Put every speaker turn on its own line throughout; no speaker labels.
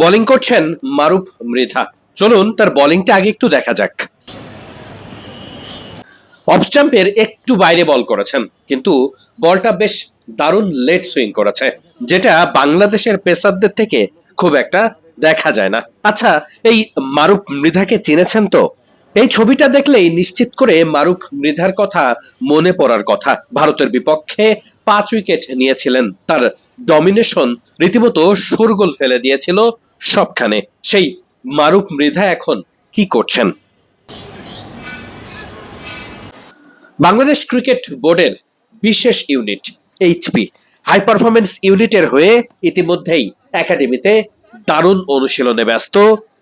Bowling করছেন মারুফ মৃধা। চলুন তার বোলিংটা আগে একটু দেখা যাক। অফ স্টাম্পের একটু বাইরে বল করেছেন, কিন্তু বলটা বেশ দারুণ লেট সুইং করেছে, যেটা বাংলাদেশের পেসারদের থেকে খুব একটা দেখা যায় না। আচ্ছা এই মারুফ মৃধাকে চিনেছেন তো? এই ছবিটা দেখলেই নিশ্চিত করে মারুফ মৃধার কথা মনে পড়ার কথা। ভারতের বিপক্ষে পাঁচ উইকেট নিয়েছিলেন তার ডমিনেশন রীতিমতো সুরগোল ফেলে দিয়েছিল সবখানে। সেই মারুফ মৃধা এখন কি করছেন? বাংলাদেশ ক্রিকেট বোর্ডের বিশেষ ইউনিট এইচপি হাই পারফরমেন্স ইউনিটের হয়ে ইতিমধ্যেই একাডেমিতে দারুণ অনুশীলনে ব্যস্ত,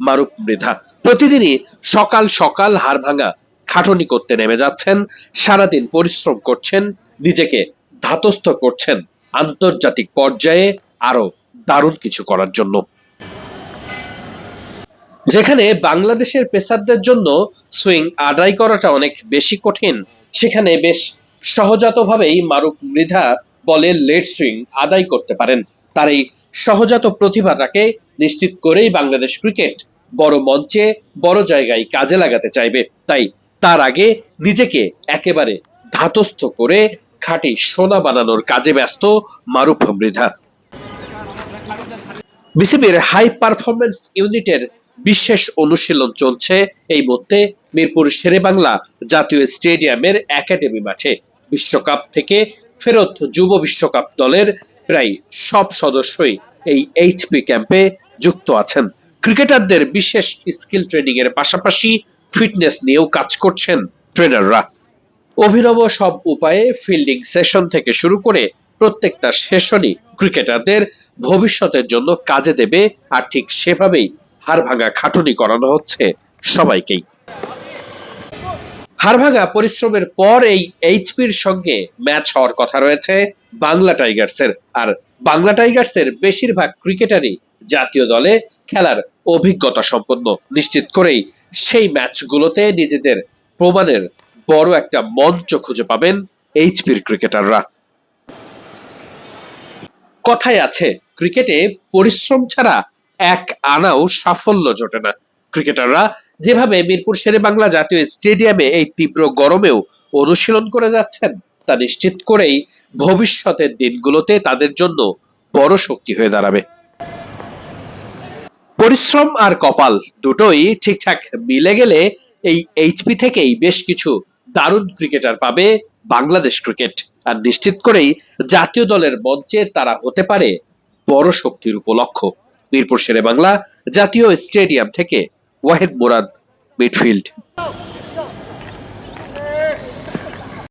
মারুফ মৃধা। প্রতিদিনই সকাল সকাল হাড় ভাঙা, খাটনি করতে নেমে যাচ্ছেন, সারাদিন পরিশ্রম করছেন, নিজেকে ধাতস্থ করছেন আন্তর্জাতিক পর্যায়ে আরও দারুণ কিছু করার জন্য। যেখানে বাংলাদেশের পেসারদের জন্য সুইং আদায় করাটা অনেক বেশি কঠিন, সেখানে বেশ সহজাতভাবেই মারুফ মৃধা বলে লেট সুইং আদায় করতে পারেন। তার এই সহজাত প্রতিভাটাকে নিশ্চিত করেই বাংলাদেশ ক্রিকেট বড় মঞ্চে, বড় জায়গায় কাজে লাগাতে চাইবে। তাই তার আগে নিজেকে একেবারে ধাতস্থ করে খাঁটি সোনা বানানোর কাজে ব্যস্ত মারুফ মৃধা। বিসিবির হাই পারফরমেন্স ইউনিটের বিশেষ অনুশীলন চলছে এই মুহূর্তে মিরপুর শেরেবাংলা জাতীয় স্টেডিয়ামের একাডেমি মাঠে। বিশ্বকাপ থেকে ফেরত যুব বিশ্বকাপ দলের প্রায় সব সদস্যই এই এইচপি ক্যাম্পে যুক্ত আছেন। ক্রিকেটারদের বিশেষ স্কিল ট্রেনিং এর পাশাপাশি ফিটনেস নিয়েও কাজ করছেন ট্রেনাররা। অভিনব সব উপায়ে ফিল্ডিং সেশন থেকে শুরু করে প্রত্যেকটা সেশনই ক্রিকেটারদের ভবিষ্যতের জন্য কাজে দেবে আর ঠিক সেভাবেই হাড়ভাঙা খাটুনি করানো হচ্ছে সবাইকেই। হাড়ভাঙা পরিশ্রমের পর এই এইচপির সঙ্গে ম্যাচ হওয়ার কথা রয়েছে বাংলা টাইগার্সের। আর বাংলা টাইগার্সের বেশিরভাগ ক্রিকেটারই জাতীয় দলে খেলার অভিজ্ঞতা সম্পন্ন। নিশ্চিত করেই সেই ম্যাচগুলোতে নিজেদের প্রমাণের বড় একটা মঞ্চ খুঁজে পাবেন এইচপির ক্রিকেটাররা। কথায় আছে, ক্রিকেটে পরিশ্রম ছাড়া এক আনাও সাফল্য জোটে না। ক্রিকেটাররা যেভাবে মিরপুর শেরে বাংলা জাতীয় স্টেডিয়ামে এই তীব্র গরমেও অনুশীলন করে যাচ্ছেন, তা নিশ্চিত করেই ভবিষ্যতের দিনগুলোতে তাদের জন্য বড় শক্তি হয়ে দাঁড়াবে। পরিশ্রম আর কপাল দুটোই ঠিকঠাক মিলে গেলে এই এইচপি থেকেই বেশ কিছু দারুণ ক্রিকেটার পাবে বাংলাদেশ ক্রিকেট। আর নিশ্চিত করেই জাতীয় দলের মঞ্চে তারা হতে পারে বড় শক্তির উপলক্ষ। মিরপুর শেরে বাংলা জাতীয় স্টেডিয়াম থেকে ওয়াহেদ মুরাদ মিডফিল্ড